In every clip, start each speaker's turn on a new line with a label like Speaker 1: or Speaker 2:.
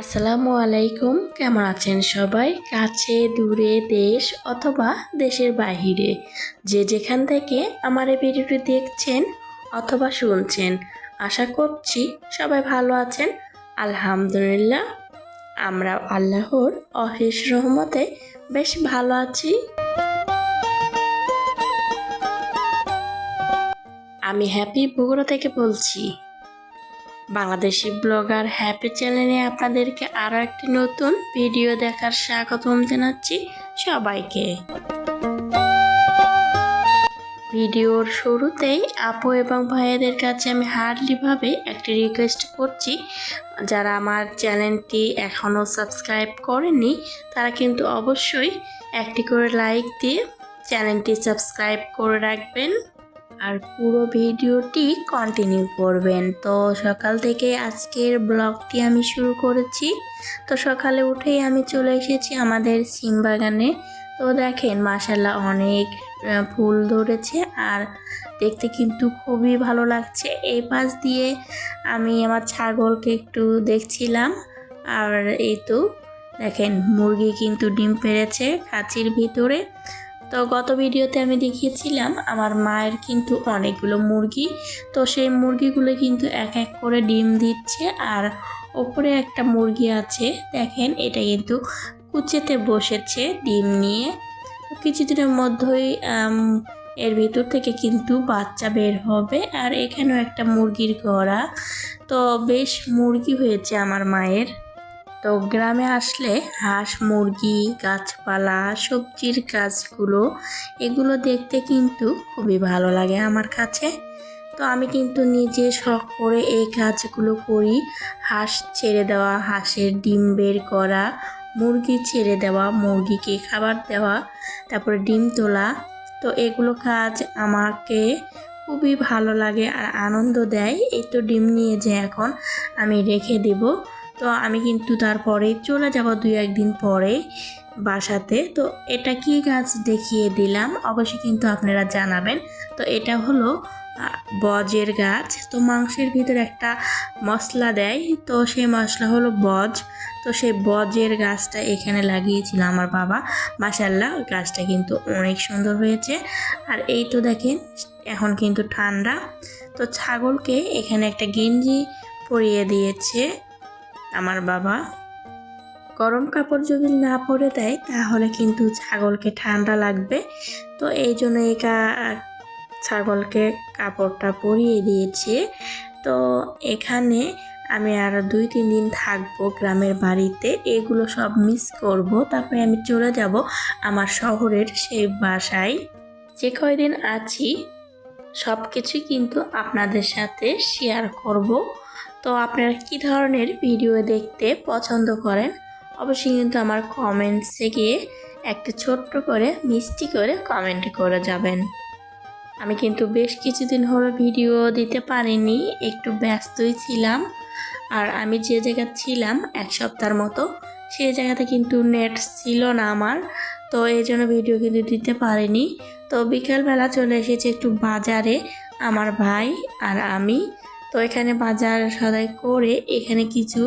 Speaker 1: আসসালামু আলাইকুম। কেমন আছেন সবাই? কাছে, দূরে, দেশ অথবা দেশের বাহিরে, যে যেখান থেকে আমার এই ভিডিওটি দেখছেন অথবা শুনছেন, আশা করছি সবাই ভালো আছেন। আলহামদুলিল্লাহ আমরা আল্লাহর অশেষ রহমতে বেশ ভালো আছি। আমি হ্যাপি বগুড়া থেকে বলছি বাংলাদেশি ব্লগার হ্যাপি চ্যানেলে আপনাদেরকে আরও একটি নতুন ভিডিও দেখার স্বাগতম জানাচ্ছি সবাইকে। ভিডিওর শুরুতেই আপু এবং ভাইয়াদের কাছে আমি হার্ডলিভাবে একটি রিকোয়েস্ট করছি, যারা আমার চ্যানেলটি এখনও সাবস্ক্রাইব করেনি তারা কিন্তু অবশ্যই একটি করে লাইক দিয়ে চ্যানেলটি সাবস্ক্রাইব করে রাখবেন। আর পুরো ভিডিওটি কন্টিনিউ করবেন। তো সকাল থেকে আজকের ব্লগটি আমি শুরু করেছি। তো সকালে উঠেই আমি চলে এসেছি আমাদের সিম বাগানে তো দেখেন মাসাল্লাহ অনেক ফুল ধরেছে আর দেখতে কিন্তু খুবই ভালো লাগছে। এই পাশ দিয়ে আমি আমার ছাগলকে একটু দেখছিলাম আর এই তো দেখেন, মুরগি কিন্তু ডিম পেড়েছে খাঁচির ভিতরে। তো গত ভিডিওতে আমি দেখিয়েছিলাম আমার মায়ের কিন্তু অনেকগুলো মুরগি। তো সেই মুরগিগুলো কিন্তু এক এক করে ডিম দিচ্ছে আর ওপরে একটা মুরগি আছে। দেখেন, এটা কিন্তু কুচেতে বসেছে ডিম নিয়ে। কিছুদিনের মধ্যেই এর ভিতর থেকে কিন্তু বাচ্চা বের হবে আর এখানেও একটা মুরগির গড়া। তো বেশ মুরগি হয়েছে আমার মায়ের। তো গ্রামে আসলে হাঁস, মুরগি, গাছপালা, সবজির গাছগুলো এগুলো দেখতে কিন্তু খুবই ভালো লাগে আমার কাছে। তো আমি কিন্তু নিজে শখ করে এই কাজগুলো করি। হাঁস ছেড়ে দেওয়া, হাঁসের ডিম বের করা, মুরগি ছেড়ে দেওয়া, মুরগিকে খাবার দেওয়া, তারপরে ডিম তোলা। তো এগুলো কাজ আমাকে খুবই ভালো লাগে আর আনন্দ দেয়। এই তো ডিম নিয়ে যে এখন আমি রেখে দেব। তো আমি কিন্তু তারপরে চলে যাব দুই একদিন পরে বাসাতে। তো এটা কি গাছ দেখিয়ে দিলাম, অবশ্যই কিন্তু আপনারা জানাবেন। তো এটা হলো বজের গাছ। তো মাংসের ভিতরে একটা মশলা দেয়। তো সেই মশলা হলো বজ। তো সেই বজের গাছটা এখানে লাগিয়েছিল আমার বাবা। মাসাল্লাহ গাছটা কিন্তু অনেক সুন্দর হয়েছে। আর এই তো দেখেন, এখন কিন্তু ঠান্ডা। তো ছাগলকে এখানে একটা গেঞ্জি পরিয়ে দিয়েছে। আমার বাবা। গরম কাপড় যদি না পরে দেয়, তাহলে কিন্তু ছাগলকে ঠান্ডা লাগবে। তো এই জন্য এই ছাগলকে কাপড়টা পরিয়ে দিয়েছে। তো এখানে আমি আর দুই, তিন দিন থাকব গ্রামের বাড়িতে। এগুলো সব মিস করব। তারপরে আমি চলে যাব আমার শহরের সেই বাসায়। যে কয়দিন আছি সব কিছুই কিন্তু আপনাদের সাথে শেয়ার করব। তো আপনারা কী ধরনের ভিডিও দেখতে পছন্দ করেন? অবশ্যই কিন্তু আমার কমেন্টসে গিয়ে একটা ছোট্ট করে, মিষ্টি করে কমেন্ট করে যাবেন। আমি কিন্তু বেশ কিছুদিন হলো ভিডিও দিতে পারিনি, একটু ব্যস্তই ছিলাম। আর আমি যে জায়গায় ছিলাম এক সপ্তাহের মতো সেই জায়গাতে কিন্তু নেট ছিল না আমার। তো এই জন্য ভিডিও কিন্তু দিতে পারিনি। তো বিকালবেলা চলে এসেছি একটু বাজারে, আমার ভাই আর আমি। তো এখানে বাজার সদাই করে এখানে কিছু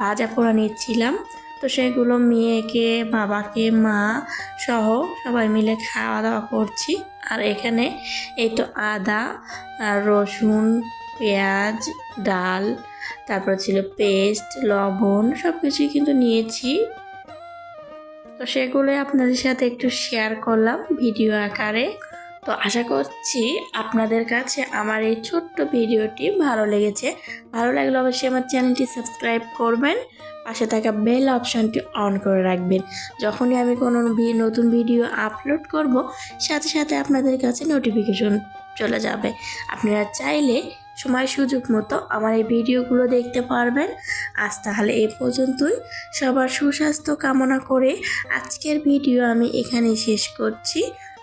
Speaker 1: ভাজা পোড়া নিচ্ছিলাম। তো সেগুলো মেয়েকে, বাবাকে, মা সহ সবাই মিলে খাওয়া দাওয়া করছি। আর এখানে এই তো আদা রসুন, পেঁয়াজ, ডাল, তারপর ছিল পেস্ট, লবণ সব কিছুই কিন্তু নিয়েছি। তো সেগুলো আপনাদের সাথে একটু শেয়ার করলাম ভিডিও আকারে। তো আশা করছি আপনাদের কাছে আমার এই ছোট্ট ভিডিওটি ভালো লেগেছে। ভালো লাগলে অবশ্যই আমার চ্যানেলটি সাবস্ক্রাইব করবেন, পাশে থাকা বেল অপশানটি অন করে রাখবেন। যখনই আমি কোনো নতুন ভিডিও আপলোড করব, সাথে সাথে আপনাদের কাছে নোটিফিকেশন চলে যাবে। আপনারা চাইলে সময় সুযোগ মতো আমার এই ভিডিওগুলো দেখতে পারবেন। আজ তাহলে এ পর্যন্তই। সবার সুস্বাস্থ্য কামনা করে আজকের ভিডিও আমি এখানে শেষ করছি।